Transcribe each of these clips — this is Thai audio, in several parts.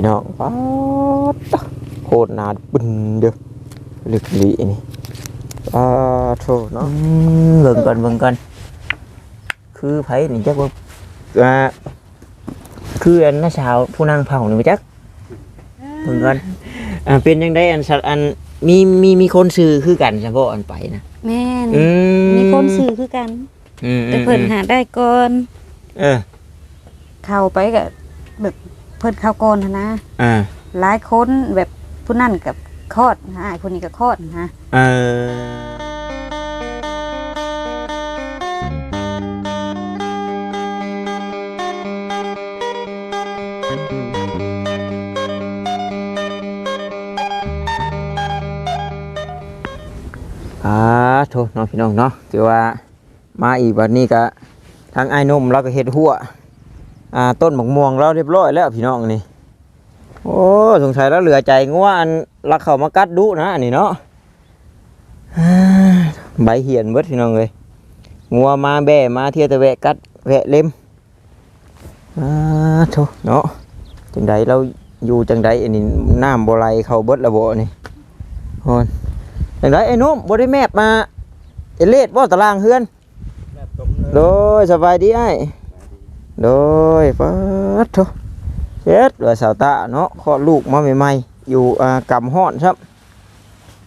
พี่น้องป๊าดโคตรหนาปึ้นเด้อลึกลีนี่ป๊าดโทเนาะอืมเบิ่งก่อนเบิ่งก่อนคือไผนี่จักว่าอ่าคืออันน้าสาวผู้นางเผานี่บ่จักเบิ่งก่อนอ่าเป็นจังได๋อันสัตว์อันมีมีมีคนซื้อคือกันเฉพาะอันไปนะแม่นอืมมีคนซื้อคือกันอืมแต่เพิ่นหาได้ก่อนเออเข้าไปก็แบบ เพิ่นเข้าก่อนหั้นนะ อ่าหลายคนแบบผู้นั่นกับคลอดนะอ้ายคนนี้ก็คลอดนะ เอออ่าโทษน้องพี่น้องเนาะถือว่ามาอีกวันนี้ก็ทางไอ้ายหนมเราก็เฮ็ดหัว อ่าต้นหมกม่วงเราเรียบร้อยแล้วพี่น้องนี่โอ้สงสัยแล้วเหลือใจงัวอันรักเขามากัดดุนะอันนี้เนาะอ่าใบเหียนเบิดพี่น้องเลยงัวมาแบ่มาเที่ยวแต่แวะกัดแวะเล็มอ่าโถเนาะจังใดเราอยู่จังใดอันนี้น้ำบ่ไหลเข้าเบิดระบบนี่โอนจังใดไอ้หนุ่มบ่ได้แมบมาเอเลดบ่ตารางเฮือนโดยสบายดีไอ้ โดยปัดโถเฮ็ดว่าสาวตาเนาะคลอลูกมาใหม่ๆอยู่อ่ากำฮ้อนครับ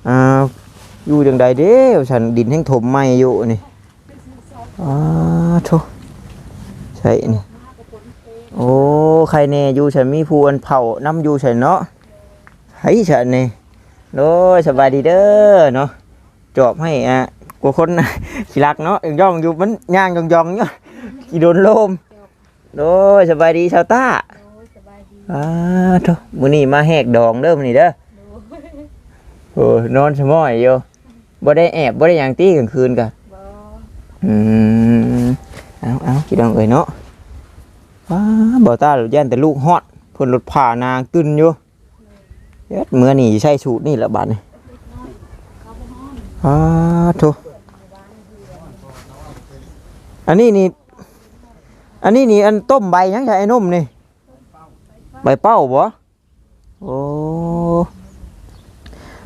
อ่าอยู่จังใดเด้อฉันดินแห้งถมไม่อยู่นี่อ้าโถใช่นี่โอ้ใครแน่อยู่ฉันมีผู้อันเผาน้ำอยู่ฉันเนาะไห้ฉันนี่โดยสบายดีเด้อเนาะจอบให้อะกลัวคนสิรักเนาะย่องอยู่มันย่างยองๆเนาะกี่โดนลม โดยสบายดีชาวต้าอ้าโถมื้อนี้มาแหกดองเด้อมื้อนี้เด้อโอ้นอนสมอยอยู่บ่ได้แอบบ่ได้หยังตีกลางคืนกะอืมเอาเอาพี่น้องเอ้ยเนาะว้าบ่ตาหลุดย่านแต่ลูกฮอดเพิ่นรถผ่านางตึนอยู่เฮ็ดมื้อนี้ใช้สูตรนี่ละบัดนี้อ้าโถอันนี้นี่ อันนี้นี่อันต้มใบหยังใช่ไอ้นุ่มนี่ใบเป้าบ่โอ้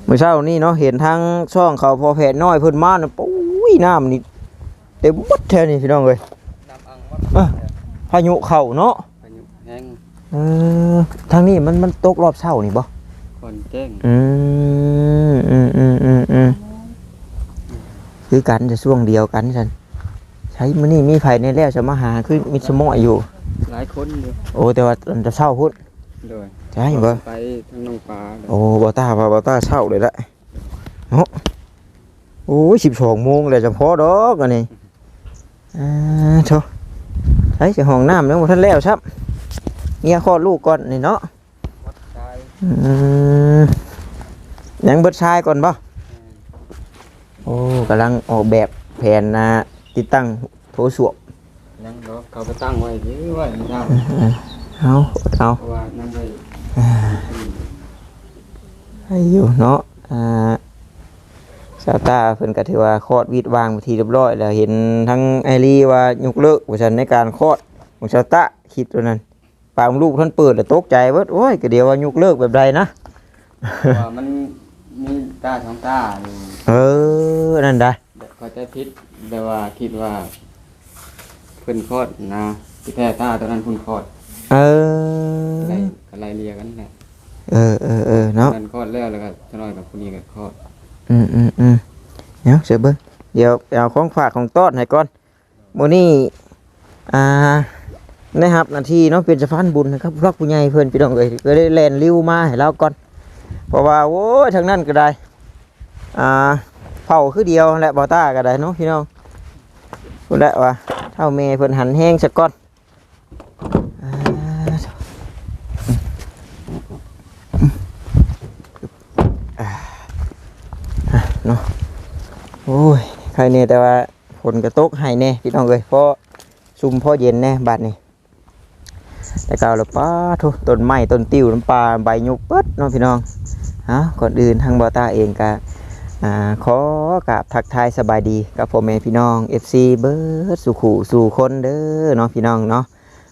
เมื่อเช้านี้เนาะเห็นทางช่องเขาพอแผนน้อยเพิ่นมาน่ะปุ้ยน้ำนี่เต็มหมดแท้นี่พี่น้องเอ้ยน้ำอังวัดพายุเข้าเนาะพายุแห้งเออทางนี้มันมันตกรอบเช้านี่บ่คนแจ้งอืมอืมอืมอืมอืมคือกันจะช่วงเดียวกันฉัน ใช้มื้อนี้มีไผในแล้วจะมาหาคือมีสมอยอยู่ หลายคนอยู่โอ้แต่ว่ามันจะเช้าพุ่นโดยใช่บ่ไปทางน้องปลาโอ้บ่ตาบ่บ่ตาเช้าเลยละเนาะโอ้ย12โมงแล้วจะพอดอกอันนี้อ่าโธ่ไอ้สิห้องน้ำยังบ่ทันแล้วครับเมียคลอดลูกก่อนนี่เนาะวัดชายอืมยังเบิดชายก่อนบ่โอ้กำลังออกแบบแผนนะ ติดตั้งโถส้วมยังเนาะเขาไปตั้งไว้หรือว่าอย่างนั้นเอาเอาเพราะว่านั่นเลยให้อยู่เนาะอ่าสาวตาเพิ่นก็ถือว่าคลอดวีดวางไปนทีเรียบร้อย แล้วเห็นทั้งไอรีว่ายกเลิกว่าฉันในการคลอดของสาวตาคิดตัวนั้นปากลูกท่านเปิดแล้วตกใจเบิดโอ้ยก็เดี๋ยวว่ายกเลิกแบบใดนะเพราะว่ามันมีตาสองตาอยู่เออนั่นได้แบบ เขาใจพิษแต่ว่าคิดว่าเพิ่นคลอดนะที่แท้ตาตอนนั้นเพิ่นคลอดเออะไรออะไรเรียกันแหละเออเออเออเนาะนั้นคลอดแล้วแล้วก็จะน้อยกับคนนี้ก็คลอดอืมอืมอืมเดี๋ยวเสือเบิ้งเดี๋ยวเอาของฝากของต้อนให้ก่อนโมนี่อ่านะครับนาทีเนาะเป็นสะพานบุญนะครับพวกผู้ใหญ่เพื่อนพี่น้องเอ้ยก็ได้แลนลิ้วมาให้เราก่อน เพราะว่าโอ้ยทางนั้นก็ได้อ่า เผาคือเดียวแหละบอต้าก็ได้เนาะพี่น้องพูดแล้ว่าเท่าเมย์เพิ่นหันแห้งสักก้อนอ่าอ่าเนาะโอ้ยใครเนี่ยแต่ว่าฝนกระตกให้แน่พี่น้องเอ้ยเพราะซุ่มพ่อเย็นแน่บาดนี้แต่กล่าวแล้วป้าทุต้นไม้ต้นติ้วน้ำปลาใบยุกเปิดเนาะพี่น้องเอาก่อนอื่นทางบอต้าเองก็ อ่าขอกราบทักทายสบายดีกับพ่อแม่พี่น้อง FC เบิร์ดสุขุสู่คนเด้อเนาะพี่น้องเนาะ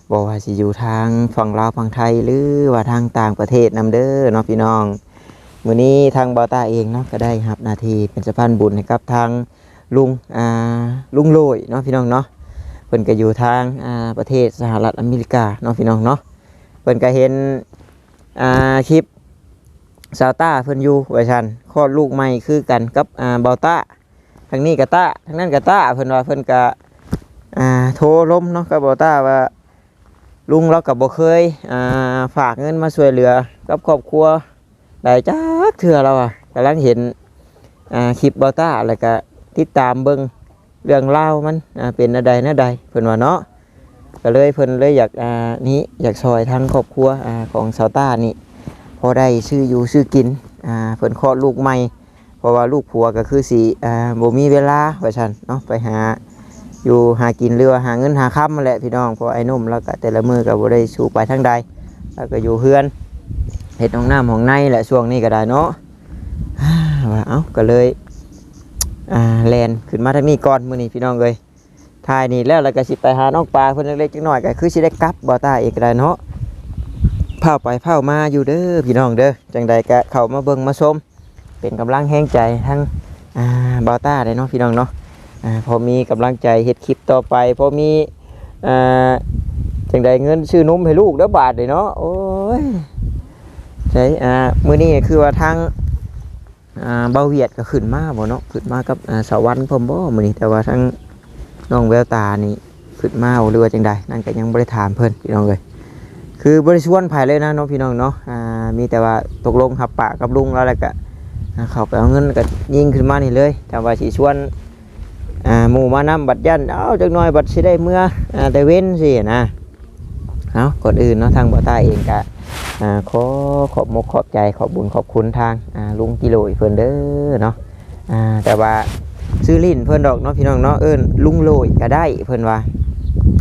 บบ่ว่าสิอยู่ทางฝั่งลาวฝั่งไทยหรือว่าทางต่างประเทศนํเด้อเนาะพี่น้องมื้อนี้ทางเบาตาเองเนาะก็ได้รับหน้าที่เป็นสะพานบุญให้กับทางลุงอ่าลุงโลยเนาะพี่น้องเนาะเพิ่นก็อยู่ทางอ่าประเทศสหรัฐอเมริกาเนาะพี่น้องเนาะเพิ่นก็เห็นอ่าคลิป ซาวต้าเพิ่นอยู่ว่าซั่นคลอดลูกใหม่คือกันกับอ่าเบาตาทางนี้ก็ตาทางนั้นก็ตาเพิ่นว่าเพิ่นก็อ่าโทรล้มเนาะกับเบาตาว่าลุงเรากับบ่เคยอ่าฝากเงินมาช่วยเหลือกับครอบครัวได้จักเถื่อเราอะกำลังเห็นอ่าคลิปบอต้าแล้วก็ติดตามเบิ่งเรื่องเล่ามันอ่าเป็นอะไรนะใดเพิ่นว่าเนาะก็เลยเพิ่นเลยอยากอ่านี้อยากซอยทางครอบครัวอ่าของสาวต้านี่ อได้ซื้ออยู่ซื้อกินอ่าเพิ่นคลอดลูกใหม่เพราะว่าลูกผัวก็คือสิอ่าบ่มีเวลาว่าซั่นเนาะไปหาอยู่หากินเรือหาเงินหาค่ำมาแหละพี่น้องเพราะไอ้นุ่มแล้วก็แต่ละมือก็บ่ได้สู้ไปทางใดแล้วก็อยู่เฮือนเฮ็ดห้องน้ำห้องในแหละช่วงนี้ก็ได้เนาะว่าเอ้าก็เลยอ่าแลนขึ้นมาทางนี้ก่อนมื้อนี้พี่น้องเอ้ยถ่ายนี่แล้วแล้วก็สิไปหาน้องปลาเพิ่นเล็กๆจักหน่อยก็คือสิได้กลับบ่ตาเอกก็ได้เนาะ เผาไปเผามาอยู่เด้อพี่น้องเด้อจังใดก็เข้ามาเบิ่งมาชมเป็นกำลังแห้งใจทั้งอ่าบาวต้าเลยเนาะพี่น้องเนาะอ่าพอมีกำลังใจเฮ็ดคลิปต่อไปพอมีอ่าจังใดเงินซื้อนมให้ลูกแล้วบาทเลยเนาะโอ้ยใช่อ่ามื้อนี้คือว่าทางอ่าเบาเวียดก็ขึ้นมาบ่เนาะขึ้นมากับอ่าสวรรค์พรมบ่มื้อนี้แต่ว่าทางน้องแววตานี่ขึ้นมาหรือว่าจังใดนั่นก็ยังบ่ได้ถามเพิ่นพี่น้องเอ้ย คือบ่ได้ชวนไผเลยนะเนาะพี่น้องเนาะอ่ามีแต่ว่าตกลงรับปากกับลุงแล้วแล้วก็เขาไปเอาเงินก็ยิงขึ้นมานี่เลยแต่ว่าสิชวนอ่าหมู่มานำบัดยันเอาจักหน่อยบัดสิได้เมื่ออ่าแต่เว้นสินะเอาก่อนอื่นเนาะทางบ่อใต้เองก็อ่าขอขอบมกขอบใจขอบบุญขอบคุณทางอ่าลุงกิโลอีกเพิ่นเด้อเนาะอ่าแต่ว่าซื้อลิ้นเพิ่นดอกเนาะพี่น้องเนาะเอิ้นลุงโลยก็ได้เพิ่นว่า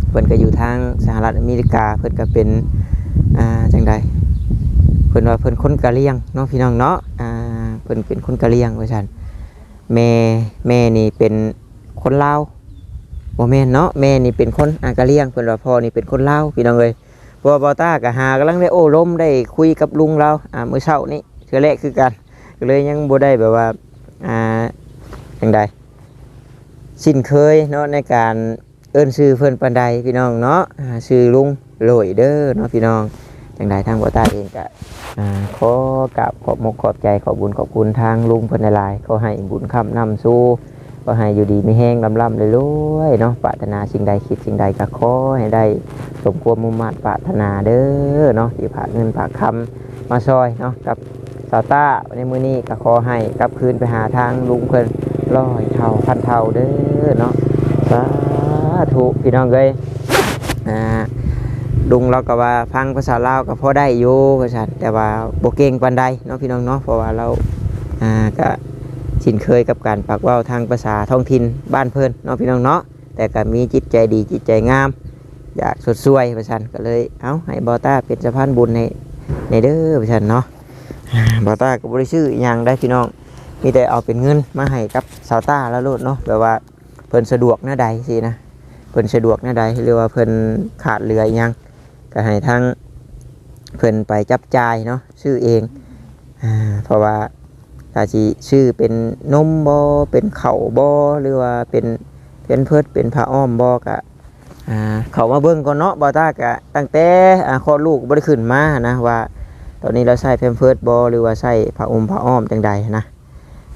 เพิ่นก็อยู่ทางสหรัฐอเมริกาเพิ่นก็เป็น อ่าจังใดเพิ่นว่าเพิ่นคนกะเหรี่ยงเนาะพี่น้องเนาะอ่าเพิ่นเป็นคนกะเหรี่ยงว่าซั่นแม่แม่นี่เป็นคนลาวบ่แม่นเนาะแม่นี่เป็นคนอากะเลียงเพิ่นว่าพ่อนี่เป็นคนลาวพี่น้องเอ้ยเพราะว่าบอต้าก็หากำลังได้โอ้ล้มได้คุยกับลุงเราอ่ามื้อเช้านี้เทื่อแรกคือกันก็เลยยังบ่ได้แบบว่าอ่าจังใดสิ้นเคยเนาะในการเอิ้นชื่อเพิ่นปานใดพี่น้องเนาะอ่าชื่อลุง โหลยเด้อเนาะพี่น้องจังใดทางบอต้าเองก็อ่าขอกราบขอบมกขอบใจขอบบุญขอบคุณทางลุงเพิ่นหลายๆขอให้บุญคำนำสู่ก็ให้อยู่ดีไม่แห้งลำล่ำเลยรวยเนาะปรารถนาสิ่งใดคิดสิ่งใดก็ขอให้ได้สมความมุ่งมั่นปรารถนาเด้อเนาะที่ผากเงินผากคำมาซอยเนาะกับสาวต้าในมือนี้ก็ขอให้กลับคืนไปหาทางลุงเพิ่นร้อยเท่าพันเท่าเด้อเนาะสาธุพี่น้องเอ้ยอ่า ลุงเราก็ว่าฟังภาษาลาวก็พอได้อยู่ว่าซั่นแต่ว่าบ่เก่งปานใดเนาะพี่น้องเนาะเพราะว่าเราอ่าก็ชินเคยกับการปักว่าวทางภาษาท้องถิ่นบ้านเพิ่นเนาะพี่น้องเนาะแต่ก็มีจิตใจดีจิตใจงาม อยากสดสวยประชันก็เลยเอ้าให้บอต้าเป็นสะพานบุญในในเด้อประชันเนาะบอต้าก็บริชื่ออย่างได้พี่น้องมีแต่เอาเป็นเงินมาให้กับสาวต้าแล้วโลดเนาะแบบว่าเพิ่นสะดวกหน้าใดสินะเพิ่นสะดวกหน้าใดหรือว่าเพิ่นขาดเหลืออยัง ก็ให้ทั้งเพิ่นไปจับจ่ายเนาะชื่อเองอ่าเพราะว่าถ้าสิชื่อเป็นนมบอเป็นเข่าบอหรือว่าเป็นเป็นเพิดเป็นผ้าอ้อมบอกะอ่าเขามาเบิ่งก่อนเนาะบอต้ากะตั้งแต่อ่าคลอดลูกบ่ได้ขึ้นมานะว่า ตอนนี้เราใส่แพมเพิร์ดบอหรือว่าใส่ผ้าอมผ้าอ้อมจังใดนะ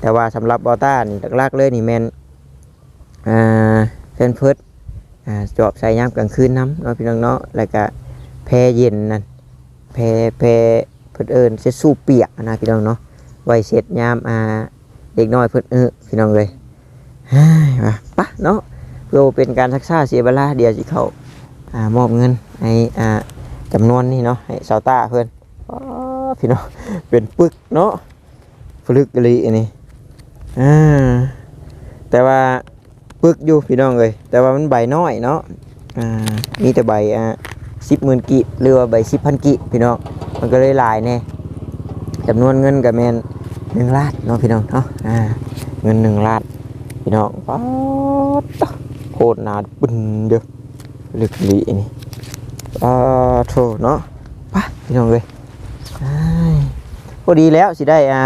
แต่ว่าสำหรับบอต้านี่หลักๆเลยนี่แมนอ่าแพมเพิร์ดอ่าจอบใส่ยามกลางคืนน้ำเนาะพี่น้องเนาะแล้วก็ แพเย็นนั่นแพแพเพิ่นเอิ้นเสสู้เปียกนะพี่น้องเนาะไว้เสร็จยามอ่าเด็กน้อยเพิ่นเออพี่น้องเลยมาปะเนาะเพื่อเป็นการทักษาเสียเวลาเดียวสิเขาอ่ามอบเงินให้อ่าจำนวนนี่เนาะให้สาวตาเพิ่นอ๋อพี่น้องเป็นปึกเนาะฟลึกกะลีอันนี้อ่าแต่ว่าปึกอยู่พี่น้องเลยแต่ว่ามันใบน้อยเนาะอ่ามีแต่ใบอ่า สิบหมื่นกิหรือว่าใบสิบพันกิพี่น้องมันก็เลยหลายแน่จำนวนเงินกับแมนหนึ่งล้านเนาะพี่น้องเนาะอ่าเงินหนึ่งล้านพี่น้องป๊าดโคตรนาบึ้นเด้อลึกลีนี่ปอ่าโถเนาะไปพี่น้องเลยพอดีแล้วสิได้อ่า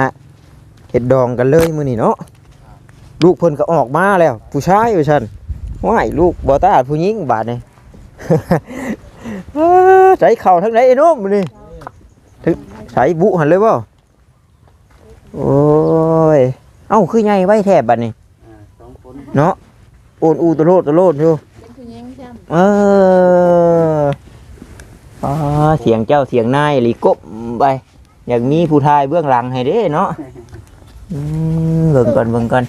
เห็ดดองกันเลยมื้อนี้เนาะลูกเพิ่นก็ออกมาแล้ว ผู้ชายอยู่ฉันว้ายลูกบ่ตาผู้หญิงบาดนี่อ้า ใจเข่าทั้งไหนไอ้น้มมื้อนี้ถึงใส่บุหันเลยบ่โอ้ย เอ้าคือใหญ่ไว้แทบบัดนี้อ่เนาะโอนอูตะโลดตะโลดอยู่เออเสียงเจ้าเสียงนายหลีกบไปอยากมีผู้ทายเบื้องหลังให้เด้เนาะเบิ่งก่อนเบิ่งก่อน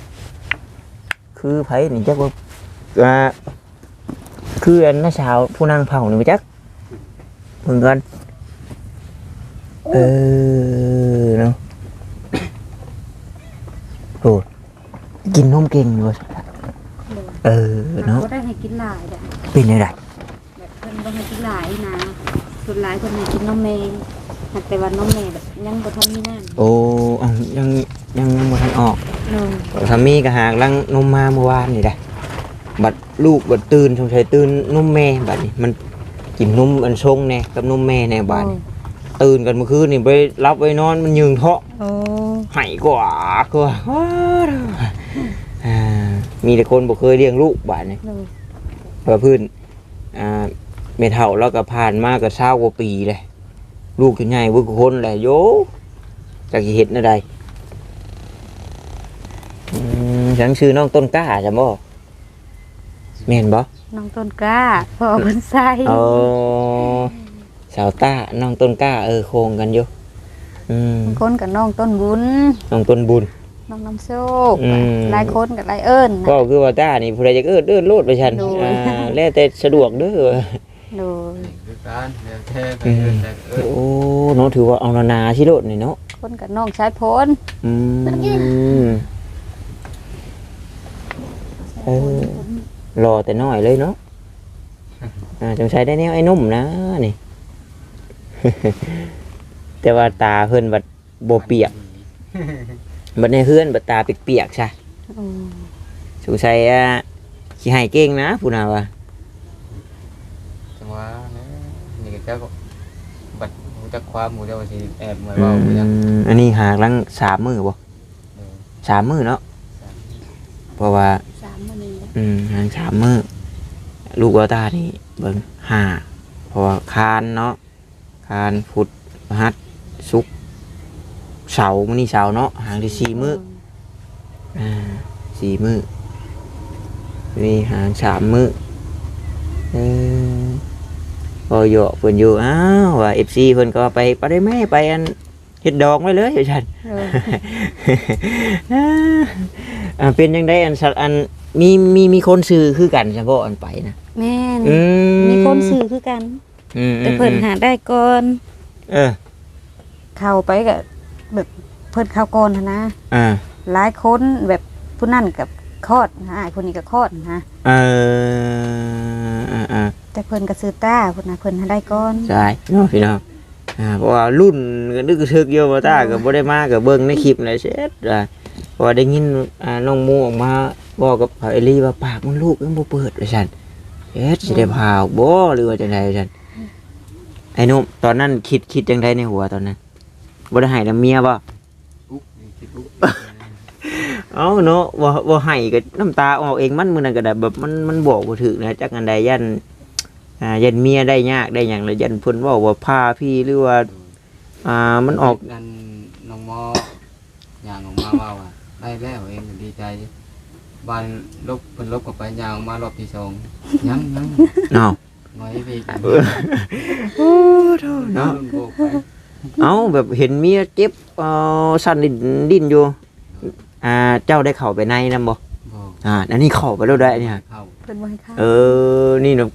คือไผนี่จักว่าอ่าคืออันน้าสาวผู้นางเผานี่บ่จัก เบิ่งก่อนเออเนาะโอ้กินนมเก่งอยู่ว่าซั่นล่ะเออเนาะก็ได้ให้กินหลายแบบเป็นไงไดแบบเพิ่นบ่ให้กินหลายนะส่วนหลายเพิ่นให้กินนมแม่หากแต่ว่านมแม่แบบยังบ่ทันมีน้ำโอ้เอายังยังยังบ่ทันออกเนาะสามีก็หากลังนมมาเมื่อวานนี่ได้บัดลูกบัดตื่นสงสัยตื่นนมแม่บัดนี้มัน กินนมอันชงแน่กับนมแม่แน่บัดนี้ตื่นกันเมื่อคืนนี่ไปรับไว้นอนมันยืงเทาะโอ้ไหายกว่าก็ว่าอ่ามีแต่คนบ่เคยเลี้ยงลูกบัดนี้เนาะเพื่อพื้นอ่าเมเท่าแล้วก็ผ่านมาก็เศร้ากว่าปีเลย ลูกขึ้นใหญ่เบิ่งคนแหละโยจักสิเฮ็ดแนวใดอืมฉันชื่อน้องต้นกล้าจ้ะบ่แม่นบ่ น้องต้นกล้าพ่อเพิ่นใส่เอาสาวต้าน้องต้นกล้าเออโคงกันอยู่อืมบางคนกับน้องต้นบุญ น้องต้นบุญ น้องน้ำโชคอืม หลายคนกับหลายเอิ้นนะ ก็คือว่าต้านี่ผู้ใดจะเอิ้นเอิ้นโลดไปฉันโดย อ่าแล้วแต่สะดวกเด้อโดยคือการเดี๋ยวแท้ไปอืมเรื่อยแต่เออโอ้เนาะถือว่าเอานานาชิโลดนี่เนาะคนกับน้องชายพลอืมเออ รอแต่น้อยเลยเนาะอ่าจงใช้ได้แนวไอ้นุ่มนะนี่ แต่ว่าตาเพิ่นบัดโบเปียกบัดในเฮือนบัดตาเปียกๆใช่อืมสงสัยอะขี้ให้เก่งนะผู้นาวะจังหวะนี้นี่ก็เจ้าก็บัดหูจักความหมูเจ้าก็สิแอบเหมือนว่าหูจักอืมอันนี้หากลังสามมือบ่เออสามมือเนาะสามเพราะว่าสามมื้ อนี้อืมหางสามมือลูกเอาตานี่เบิ่งห้าเพราะว่าคานเนาะคานพุธพฤหัสศุกร์เสาร์มื้อนี้เสาร์เนาะหางที่สี่มืออ่าสี่มือนี่หางสามมือเออพอโยกเพิ่นอยู่อ้าวว่า FC เพิ่นก็ไปไปได้แม่ไปอันเฮ็ดดองไว้เลยอยู่ฉัน เออ อ่าเป็นยังได้อันสัตว์อัน มีมีมีคนซื้อคือกันเฉพาะอันไปนะแม่นอืมมีคนซื้อคือกัน อืมแต่เพิ่นหาได้ก่อนเออเข้าไปก็แบบเพิ่นเข้าก่อนหั้นนะอ่าหลายคนแบบผู้นั่นกับคลอดนะอ้ายคนนี้ก็คลอดนะเอออ่าอ่าแต่เพิ่นก็ซื้อต้าเพิ่นน่ะเพิ่นหาได้ก่อนใช่เนาะพี่น้องอ่าเพราะว่ารุ่นก็นึกถึกอยู่ว่าตาก็บ่ได้มาก็เบิ่งในคลิปเลยเสร็จอ่าเพราะว่าได้ยินอ่าน้องหมูออกมา บอกกับเอลี่ว่าปากมันลูกยังบ่เปิดว่าซั่นเฮ็ดสิได้พาออกบ่หรือว่าจังไดว่าซั่นไอ้หนุ่มตอนนั้นคิดคิดจังไดในหัวตอนนั้นบ่ได้ให้น้ำเมียบ่อุ๊บนี่คิดอุ๊บเอาเนาะว่าว่าให้ก็น้ำตาออกเองมันมือนั้นก็ได้แบบมันมันบอกบ่ถึกนะจักอันใดยันอ่ายันเมียได้ยากได้หยังเลยยันเพิ่นเว้าว่าพาพี่หรือว่าอ่ามันออกนั่นน้องหมออย่างออกมาว่าว่าได้แล้วเองก็ดีใจ บ้านลบเพิ่นลบกลับไปยางออกมารอบที่สองยังยังเนาะน้อยพี่กันโอ้โธ่เนาะรุ่นโบกไปเอาแบบเห็นเมียเจ็บเอ่อสั่นดิ้นดิ้นอยู่อ่าเจ้าได้เข้าไปในนํบ่บอกอ่าอันนี้เข้าไปแล้วได้เนี่ย เข้าเพิ่นบ่ให้เข้าเออ นี่น่ะ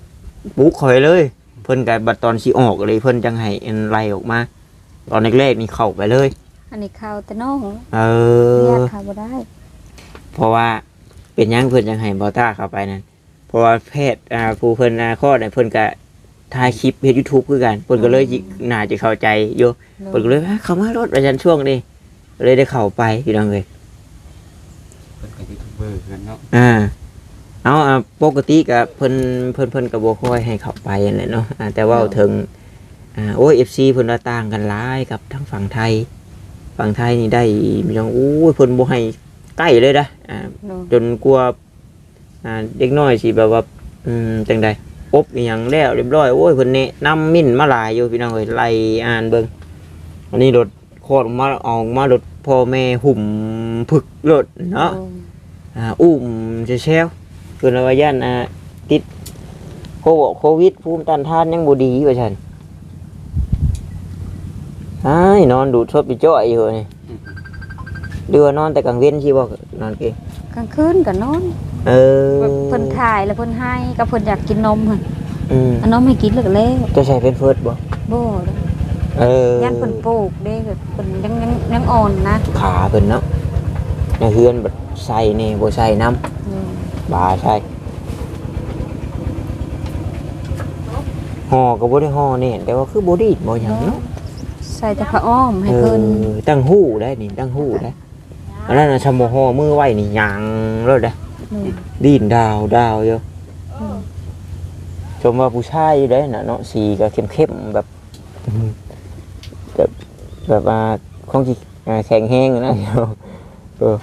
ปลุกข่อยเลย เพิ่นก็บัดตอนสิออกเลย เพิ่นจังให้อันไล่ออกมา ตอนแรกๆนี่เข้าไปเลย อันนี้เข้าแต่น้องเอญาอติเข้าบ่ได้ เพราะว่า เป็นหยังเพิ่นยังให้บอต้าเข้าไปนั่นเพราะว่าแพทย์อ่าผู้เพิ่นอาคลอดเนี่ยเพิ่นก็ถ่ายคลิปเฮ็ด YouTube คือกันเพิ่นก็เลยจิน่าจะเข้าใจอยู่เพิ่นก็เลยว่าเข้ามารถประชันช่วงนี้เลยได้เข้าไปพี่น้องเอ้ยเพิ่นก็ยูทูบเบอร์กันเนาะอ่าเอาอะปกติก็เพิ่นเพิ่นเพิ่นก็บ่ค่อยให้เข้าไปนั่นแหละเนาะอ่าแต่ว่าถึงอ่าโอ้ย FC เพิ่นว่าต่างกันหลายกับทางฝั่งไทย ฝั่งไทยนี่ได้มีจังโอ้ยเพิ่นบ่ให้ ใกล้เลยนะอ่าโดยจนกลัวอ่าเด็กน้อยสิแบบว่าอืมจังใดอบอหย่างแล้วเรียบร้อยโอ้ยเพิ่นแนะนำมิ่นมาหลายอยู่พี่น้องเอ้ยไล่อ่านเบิ่งอันนี้รถโคตรมาออกมารถพ่อแม่หุ่มผึกรถเนาะโดยอ่าอุ้มเชลเกินว่าย่านอ่าติดโควิดโควิดภูมิต้านทานยังบ่ดีว่าซั่นอ้ายนอนดูดชดไปจ้อยอยู่นี่ เดือนอนแต่กลางเว้นสิบ่นอนเก่งกลางคืนก็นอนเออแบบเพิ่นถ่ายแล้วเพิ่นให้ก็เพิ่นอยากกินนมหั่นอืมเอานมให้กินแล้วก็แล้วจะใช้เป็นเฟิร์สบ่บ่เด้อเออยันเพิ่นปลูกเด้แบบเพิ่นยังยังยังอ่อนนะขาเพิ่นเนาะในเฮือนบัดใส่นี่บ่ใส่น้โดยำบาใส่ห่อก็บ่ได้ห่อแน่แต่ว่าคือบ่ดีดบ่หยังเนาะใส่แต่ผ้าอ้อมให้เอเพิ่นอตั้งหู้ได้นี่ตั้งหู้ได้ อันนั้นน่ะชะโมห่อมือไว้นี่หยังเลยได้โดยดีนดาวดาวอยู่โดยชมว่าผู้ชายอยู่ได้น่ะเนาะสีก็เข้มๆแบบอืมแบบแบบว่าของที่อ่าแข็งแห้งนะเออ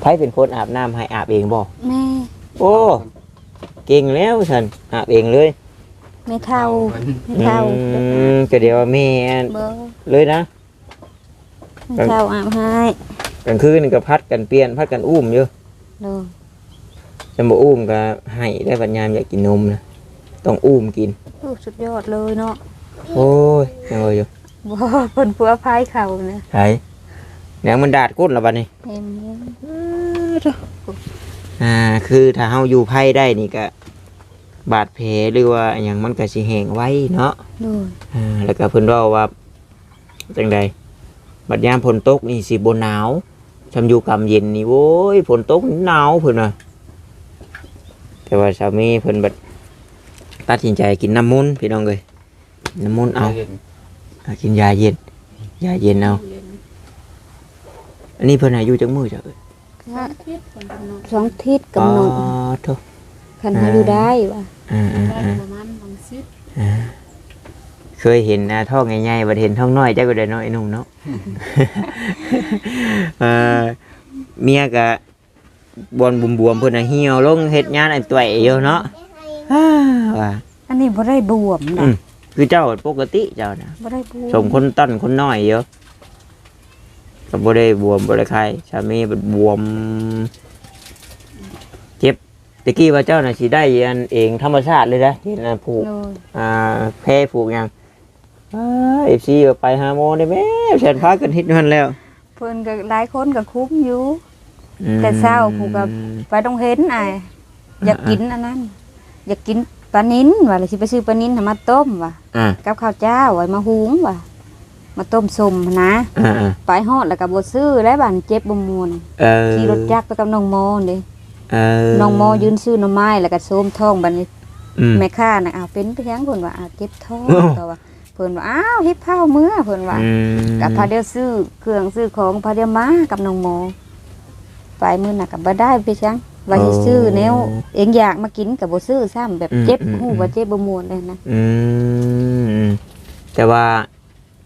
ไผเป็นคนอาบน้ำให้อาบเองบ่แม่โอ้เก่งแล้วฉันอาบเองเลยไม่เท่าเพิ่นไม่เท่าอืมก็เดี๋ยวแม่เบอร์เลยนะ ไม่เท่าอาบให้กลางคืนก็พัดกันเปลี่ยนพัดกันอุ้มอยู่โดยฉันบ่อุ้มก็ให้ได้ปัญญามอยากกินนมนะต้องอุ้มกินโอ้สุดยอดเลยเนาะโอ้ยยังไงอยู่บ่เพิ่นเพื่อพายเขานะไหนแหนงมันดาดก้นแล้วบัดนี้เห็นไหมอ่าคือถ้าเฮาอยู่ไผได้นี่ก็บาดแผลหรือว่าอหย่างมันก็สิแห้งไว้เนาะโดยอ่าแล้วก็เพิ่นเว้าว่าจังใด บัดยามฝนตกนี่สิบ่หนาวชำอยู่กำเย็นนี่โว้ยฝนตกหนาวเพิ่นน่ะแต่ว่าสามีเพิ่นบัดตัดสินใจกินน้ำมุนต์พี่น้องเอ้ยน้ำมุนต์เอาห็นอ่ากินยาเย็นยาเย็นเอาอันนี้เพิ่นอายุจักมื้อจ้ะเอ้ยสองทิศกำหนดอ๋อโธ่คันเขาอยู่ได้ว่ะอ่าอ่าอ่าอ่า เคยเห็นนะท้องใหญ่ๆบัดเห็นท้องน้อยจักก็ได้น้อยนุ่มเนาะเอ่อเมียก็บอนบวมๆเพิ่นน่ะเหี่ยวลงเฮ็ดงานไอ้ต่วยอยู่เนาะอ้าว่าอันนี้บ่ได้บวมอืนะมคือเจ้าปกติเจ้านะบ่ได้บวมสมคนต้นคนน้อยเยอะก็บ่ได้บวมบ่ได้ไข้สามีบวม เจ็บตะกี้ว่าเจ้าน่ะสิได้อันเองธรรมชาติเลยนะเห็นอันผูกโดยอ่าแพ้ผูกหยัง เอฟซีไปหาโมอได้แม่แสนพากันฮิตนั่นแล้ว เพิ่นก็หลายคนก็คุ้มอยู่อืมแต่เช้าผูกกับไปต้องเห็นอ้ายอยากกินอันนั้น อยากกินปลานิ้นว่ะเลยสิไปซื้อปลานิ้นให้มาต้มว่ะอ่ากับข้าวเจ้าไว้มาหุงว่ะมาต้มสมนะอ่าอ่าไปฮอดแล้วก็บ่ซื้อแล้วบัดเจ็บบ่มวนเออขี่รถจักรไปกับน้องโมเด้เออน้องโมยืนซื้อหน่อไม้แล้วก็โซมท้องบัดนี้อืมแม่ค้าน่ะอ้าวเป็นไปยังเพิ่นว่าอ้าวเจ็บท้องอ้าวก็ว่าเพิ่นว่าอ้าวเฮ็ดเผาเมื่อเพิ่นว่าอืมกับพาเดียวซื้อเครื่องซื้อของพาเดียวมากับน้องโมไปมื้อน่ะก็บ่ได้ไปจังว่าสิซื้อแนวเองอยากมากินก็บ่ซื้อซ้ำแบบเจ็บหูว่าเจ็บบ่ม่วนเลยนะอืมแต่ว่า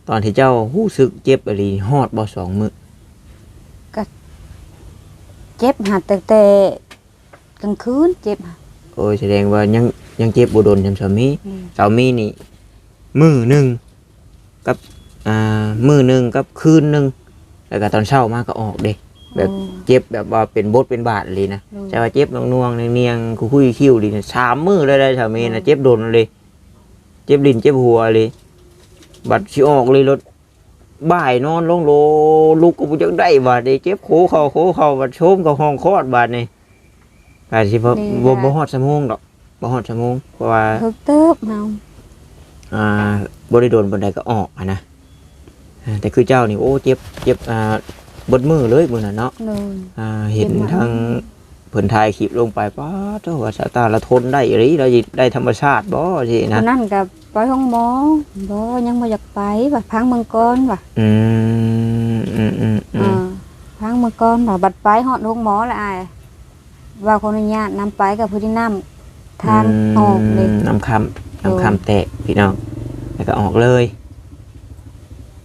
ตอนที่เจ้ารู้สึกเจ็บอะไรฮอดบ่สองมือเจ็บหัดแต่แต่กลางคืนเจ็บหัดโอ้ยแสดงว่ายังยังเจ็บบ่โดนจำสามีอืมสามีนี่ มือหนึ่งกับอ่ามือหนึ่งกับคืนหนึ่งแล้วก็ตอนเช้ามาก็ออกเด้แบบโอ้ เจ็บแบบว่าเป็นบทเป็นบาทเลยนะอืมแต่ว่าเจ็บนวงๆเนียงๆคุยๆคิ้วดีนะสามมือเลยได้สามีนะเจ็บโดนเลย เจ็บลิ้นเจ็บหัวเลย บัดชิออกเลยรถบ่ายนอนลงโลลูกก็บ่จักได้บาดนี้เจ็บโคเข่าโคเข่าบัดโชมกับห้องคลอดบาดนี่บาดสิบ่บ่บ่ฮอดชั่วโมงดอกบ่ฮอดชั่วโมงเพราะว่าเฮิกเติบเมา อ่าบ่ได้โดนบันไดก็ออกอะนะอ่าแต่คือเจ้านี่โอ้เจ็บเจ็บอ่าเบดมือเลยมื้อน่ะเนาะเลยอ่าเห็นเจ็บมากทางเพิ่นถ่ายคลิปลงไปป้าเจ้าว่าสายตาละทนได้อีหรือเราได้ธรรมชาติบ่สิคนะนนั้นกับไปห้องหมอบ่ยังบ่อยากไปว่ะพังเมืองกอนว่ะอืมอืมอืมอือ่ามพังเมืองกอนว่ะบัดไปฮอดห้องหมอแล้วอ้ายว่าคนอนุญาตนำไปกับผู้ที่นำทางออกเลยมน้ำคำ น้ำคำแตกพี่น้อง แล้วก็ออกเลย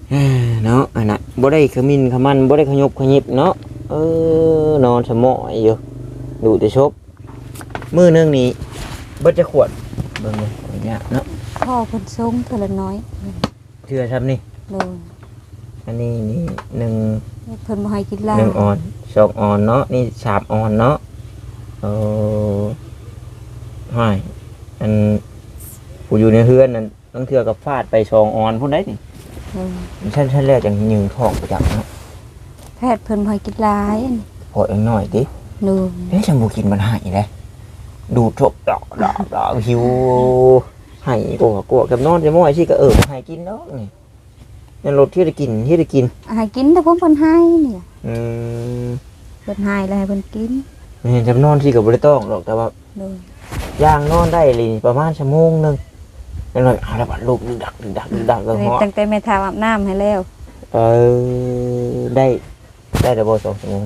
เอ้อเนาะอันน่ะบ่ได้ขมิ้นขมันบ่ได้ขยบขยิบเนาะเออนอนสมอยอยู่ดูแต่ชบมือหนึงนี่เบิดจะขวดเบิ่งเลยอย่างเงี้ยเนาะพ่อเพิ่นทรงเท่าละน้อยเชื่อครับนี่โดยอันนี้นี่หนึ่งเพิ่นบ่ให้กินเหล้าหนึ่งออนสองออนเนาะนี่สามออนเนาะเออห้อยอัน ผู้อยู่ในเฮือนนั่นต้องเทือกับฟาดไปสองออนพุ่นได้นี่โดยชั้นชั้นแรกจังยืนท้องประจักเนาะแพทย์เพิ่นบ่ให้กินหลายอันนี้พอเองหน่อยดิโดยเอ๊ะฉันบูกินมันหายเลยดูดทบดอกดอกดอกหิวหายกลัวกลัวกับนอนจะม้อยที่ก็เออหายกินเนาะนี่นั่นรถที่ได้กินที่ได้กินให้กินแต่ผมเพิ่นให้นี่ล่ะอืมเพิ่นให้แล้วให้เพิ่นกินเห็นจำนอนที่กับบริต้องหรอกแต่ว่าโดยย่างนอนได้เลยประมาณชั่วโมงหนึง แล้วหน่อยเอาละบัดลูกดึกดักดึกดักดึกดักแล้วเหาะตั้งแต่แม่ทาอาบน้ำให้แล้ว เออได้ ได้แต่บสองชั่วโมง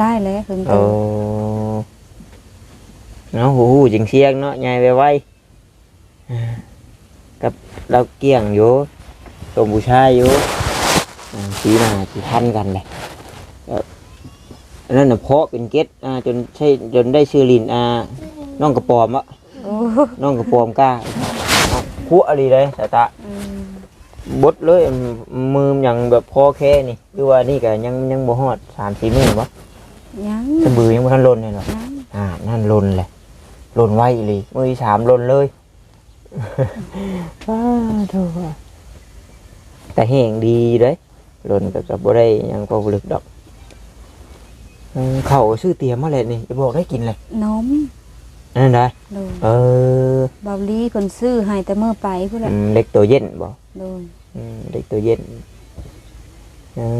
ได้แล้วเพิ่นเอก็อเนาะหูหูจิงเชียงเนาะใหญ่ไปไว้อ่ากับเราเกี่ยงอยู่ตรงบูชายอยู่อ่าสีหน้าสีพันกันเลยเอ่ออันนั้นน่ะเพาะเป็นเกตอ่าจนใช่จนได้ชื่อลินอ่าน้องกระปอมอะโอ้ น้องกระปอมกล้าเอาคู่อะไรเลยสายตาอืมบดเลยมืออย่างแบบพอแค่นี่หรือว่านี่ก็ยังยังบ่ฮอดสามสี่มื้อวะยังสะบือยังบ่ทันลนเลยหรอกยังอ่านั่นลนเลยลนไวอีหลีมือที่สามลนเลยว้าโธ่แต่แห้งดีเลยลนก็กับบ่ได้หยังก็บ่ลึกดอกเออเขาซื้อเตรียมมาเลยนี่จะบอกได้กินเลยนม นั่นได้โดยเออเบาลีเพิ่นซื้อให้แต่เมื่อไปพุ่นแหละอืมเล็กตัวเย็นบ่โดยอืมเด็กตัวเย็นเอ้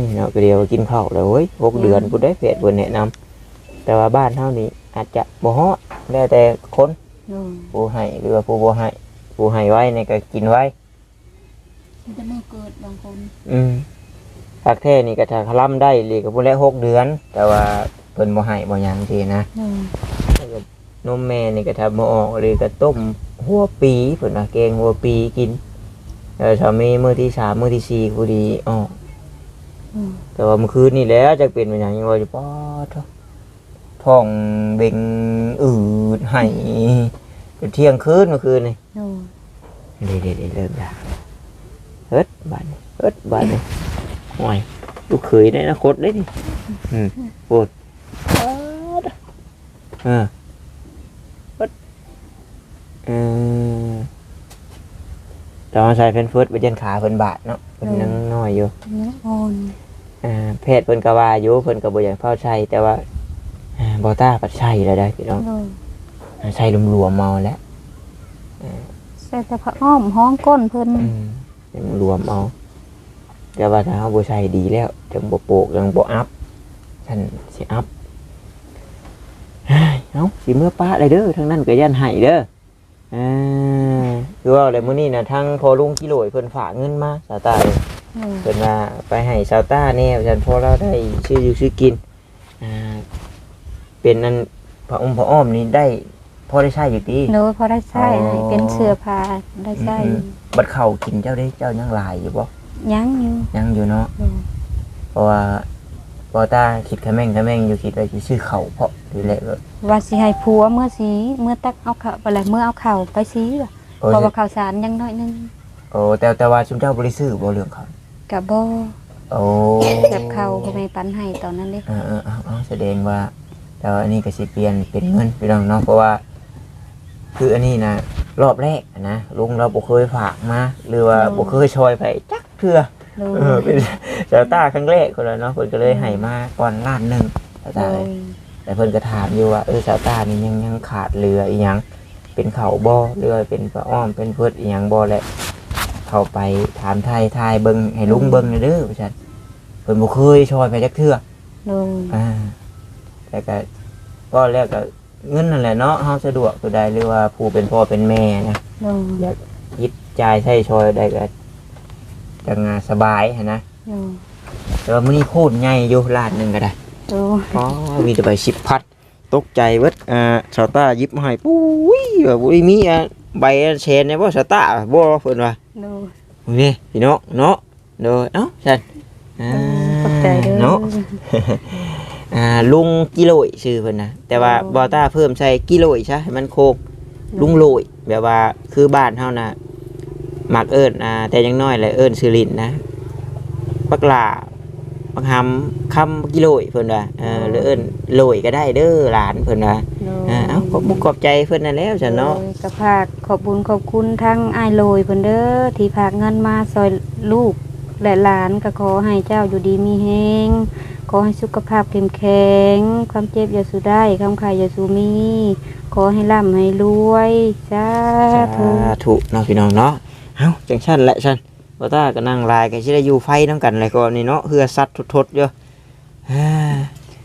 ยเนาะก็เดียวกินข้าวแล้วเว้ยหกเดือนกูได้เพจบนแนะนำแต่ว่าบ้านเท่านี้อาจจะบ่ฮอดแล้วแต่คนโดยผู้ให้หรือว่าผู้บ่ให้ผู้ให้ไว้นี่ก็กินไว้จะเมื่อเกิดบางคนอืมผักแท้นี่ก็จะคล่ำได้เลยกับผู้แลหกเดือน แต่ว่าเพิ่นบ่ให้บ่หยังทีนะ โดย นมแม่นี่ก็ทำบ่ออกหรือก็ต้มหัวปีเพิ่นว่าแกงหัวปีกินเออถ้ามีมื้อที่สามมื้อที่สี่ผู้ดีออกอืมแต่ว่าเมื่อคืนนี่แหล้วจะเป็นเป็นอย่างยังไงป้อท้อท้องเบ่งอืดให้จนเที่ยงคืนเมื่อคืนนี่โดยเดี๋ยวเดี๋ยวเริ่มด่าเฮ็ดบานนี่เฮ็ดบานนี่ห่วยลูกเขยได้นะคตได้ดิอืมปวดเออเฮ็ดเออ แต่ว่าใส่เฟนเฟิร์สไปเจนขาเพิ่นบาดเนาะเพิ่นยังน้อยอยู่เนื้ออ่อนอ่าแพทย์เพิ่นก็ว่าอยู่เพิ่นก็บ่อยากเฝ้าใช้แต่ว่าอ่าบ่ต้าปัดใช้แล้วได้พี่น้องโดยอ่าใช้รวมๆเมาแล้ว ใส่แต่ผ้าอ้อมห้องก้นเพิ่นอืมยังรวมเอาแต่ว่าถ้าเฮาบ่ใช้ดีแล้วจังบ่โปกจังบ่อัพท่านสิอัพเฮ้ยเอ้าสิเมื่อป้าได้เด้อทั้งนั้นก็ย่านให้เด้อ อ่าคือว่าแล้วมื้อนี้น่ะทางพอลุงกิโลยเพิ่นฝากเงินมาสาตายโดยเพิ่นว่าไปให้ชาวต้าแน่ฉันพอเราได้ชื่ออยู่ชื่อกินอ่าเป็นนั่นพระองค์พระอ้อมนี่ได้พอได้ใช้อยู่ดีโดยพอได้ใส่ให้เป็นเสื้อผ้าได้ใส่อืมบัดเข้ากินเจ้าได้เจ้ายังหลายอยู่บ่ยังอยู่ยังอยู่เนาะโดยเพราะว่า พอตาคิดขะแม่งขะแม่งอยู่คิดว่าสิซื้อเขาวเพราะทีแรกก็ว่าสิให้ผัวเมื่อสีเมื่อตักเอาข้าวไปเลยเมื่อเอาข้าวไปสีว่ะโอ้เพราะว่าข้าวสารยังน้อยหนึงโอ้แต่แต่ว่าชุมเจ้าบ่ได้ซื้อบ่เรื่องเขาวกับบ่โอ้แบบข้าวก็ไม่ปันให้ตอนนั้นเด้เออเออเอาเอาแสดงว่าแต่ว่าอันนี้ก็สิเปลี่ยนเป็นเงินพี่น้องเนาะเพราะว่า คืออันนี้นะรอบแรกอะนะลุงเราบ่เคยฝากมาหรือว่าบ่เคยช่วยไปจักเทื่อ โดยเออเป็นชาวต้าครั้งแรกคนละเนาะเพิ่นก็เลยให้มาก่อนล้านหนึงชาวโดต้ายแต่เพิ่นก็ถามอยู่ว่าเออชาวต้านี่ยังยังขาดเรืออีหยังเป็นเขาบ่เรือเป็นพระอ้อมเป็นเพิดอีหยังบ่แหละเข้าไปถามไทยทายเบิ่งให้ลุงเบิ่งหน่อยเด้อว่าซั่นเพิ่นบ่เคยช่วยไปจักเทื่อโดยอ่าแต่ก็ก็แรกก็เงินนั่นแหละเนาะเฮาสะดวกตัวใดหรือว่าผู้เป็นพ่อเป็นแม่นะโดยยิบจ่ายใช้ชอยได้ก็ จังงานสบายหั้นนะโดยแต่ว่ามื้อนี้โคตรใหญ่อยู่ล้านหนึงก็ได้โอ้อ๋อมีแต่ใบสิบพัด ตกใจเบิดอ่าชาวต้าหยิบมาให้ปุ้ยแบบอุ้ยมีอะใบเชนเนี่ยบ่ชาวต้าบ่เพิ่นว่าโดนี่พี่น้องเนาะเด้อเอ้าซั่นอ่าขอบใจเด้อ เนาะ อ่าลุงกิโลยชื่อเพิ่นนะแต่ว่าโอ้บอต้าเพิ่มใส่กิโลยใช่ให้มันโคกลุงโลยแบบว่าคือบ้านเฮานะ มักเอิ้นอ่าแต่ยังน้อยเลยเอิ้นชื่อลินนะปักหลาปักหำคำกิโลยเพิ่นว่าเออหรือเอิ้นโลยก็ได้เด้อหลานเพิ่นว่าโดอ่าเอ้าขอบมุกขอบใจเพิ่นนั่นแล้วจ้ะเนาะโดยก็ฝากขอบบุญขอบคุณทั้งอ้ายโลยเพิ่นเด้อที่ฝากเงินมาซอยลูกและหลานก็ขอให้เจ้าอยู่ดีมีแฮงขอให้สุขภาพเข้มแข็ง ความเจ็บอย่าสูได้ความขายอย่าสูมี ขอให้ร่ำให้รวยสาสาธุธุเนาะพี่น้องเนาะ เอ้าจังซั่นแหละซั่นบอต้าก็นั่งลายก็สิได้อยู่ไฟนํกันเลยก่อนนี่เนาะเฮือสัตว์ทดๆอยู่อ่า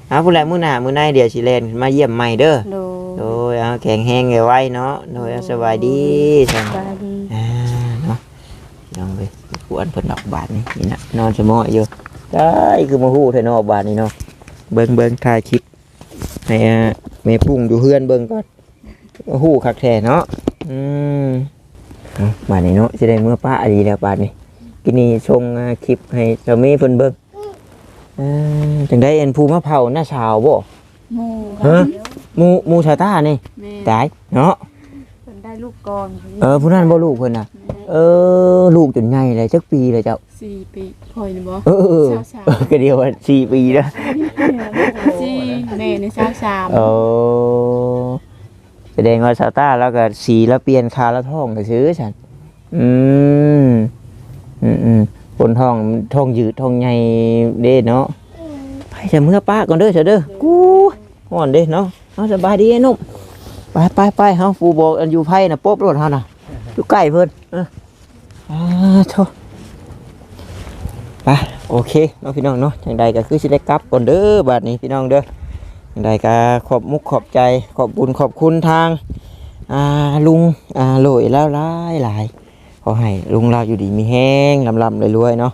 เอาผู้แลมื้อหน้ามื้อในเดี๋ยวสิแล่นขึ้นมาเยี่ยมใหม่เด้อโดโดยเอาแข็งแห้งไว้เนาะโดยเอาสบายดีจังบายดีอ่าเนาะพี่น้องไปปวนเพิ่นดอกบาทนี่นี่นะนอนสมออยู่ได้คือมาฮู้เทนอกบาทนี่เนาะเบิ่งเบิ่งถ่ายคลิปให้อ่าแม่ปุ้งอยู่เฮือนเบิ่งก่อนมาฮู้คักแท้เนาะอืม เอาบาทนี้เนาะสิได้เมื่อป้าอดีแล้วบาทนี้กินนี่ชงอ่าคลิปให้เจ้าแม่เพิ่นเบิ่งอ่าจังได้เอ็นภูมะเผาหน้าชาวบ่หมู่ฮะหมูหมูชาต้านี่แม่ตายเนาะเพิ่นได้ลูกก่อนเออผู้นั้นบ่ลูกเพิ่นน่ะ เออ ลูกจนใหญ่เลยจักปีเลยเจ้า สี่ปีคอยนี่บ่ เออเออสาวเออก็เดียวว่าสี่ปีแล้วๆสี่แม่ในสาวสามโอ้ แสดงว่าชาต้าแล้วก็สีแล้วเปลี่ยนคาแล้วท้องก็ซื้อฉันอืมอืมอืมคนท้องท้องยืดท้องใหญ่เด้เนาะไปจะเมื่อป้าก่อนเด้อเถอะเด้อกูห่อนเด้เนาะเอาสบายดีไอ้นุ่มไปไปไปเฮาฟูบอกอันอยู่ไพ่น่ะป๊บรถเฮาน่ะอยู่ใกล้เพิ่นเอออ่าโธ่ไปโอเคเนาะพี่น้องเนาะจังใดก็คือสิได้กลับก่อนเด้อบัดนี้พี่น้องเด้อ จังใดก็ขอบมุกขอบใจขอบบุญขอบคุณทางอาลุงอาโหลยแล้วหลายหลายขอให้ลุงเราอยู่ดีมีแห้งลำลำรวยๆเนาะ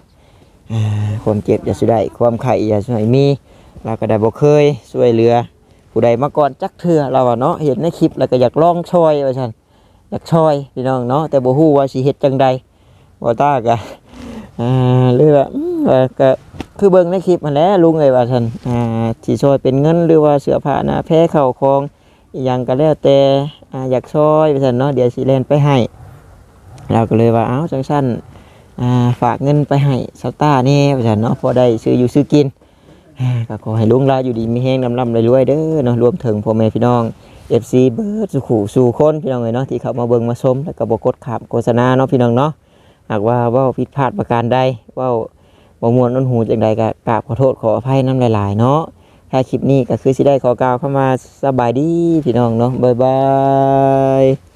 ความเจ็บอย่าสุได้ความไข่อย่าสุได้มีเราก็ได้บ่เคยช่วยเหลือ ผู้ใดมาก่อนจักเทื่อเราเนาะเห็นในคลิปแล้วก็อยากลองช่วยว่าซั่นอยากช่วยพี่น้องเนาะแต่บ่ฮู้ว่าสิเฮ็ดจังใดบ่ตากะอ่าเลยว่อืมว่าก็ คือเบิ่งในคลิปมาแล้วลุงเอ้ยว่าซั่นอ่าสิช่วยเป็นเงินหรือว่าเสื้อผ้าหน้าแพ้เข้าวของอีหยังก็แล้วแต่อ่าอยากช่วยว่าซั่นเนาะเดี๋ยวสิแล่นไปให้เราก็เลยว่าเอ้าจังซั่นอ่าฝากเงินไปให้ซาวต้านี่ว่าซั่นเนาะพอได้ซื้ออยู่ซื้อกินอ่าก็ขอให้ลุงลาอยู่ดีมีแห้งลำลำรวยๆเด้อเนาะรวมถึงพ่อแม่พี่น้อง FC เบิร์ดสุขูสู่คนพี่น้องเลยเนาะที่เขามาเบิ่งมาชมแล้วก็บกดขามโฆษณาเนาะพี่น้องเนาะหากว่าว้าผิดพลาดประการใดว้า บ่มวนน้นหูจังใดก็กราบขอโทษขออภัยน้ำหลายๆเนาะถ้าคลิปนี้ก็คือสิได้ขอกล่าวเข้ามาสบายดีพี่น้องเนาะบ๊ายบาย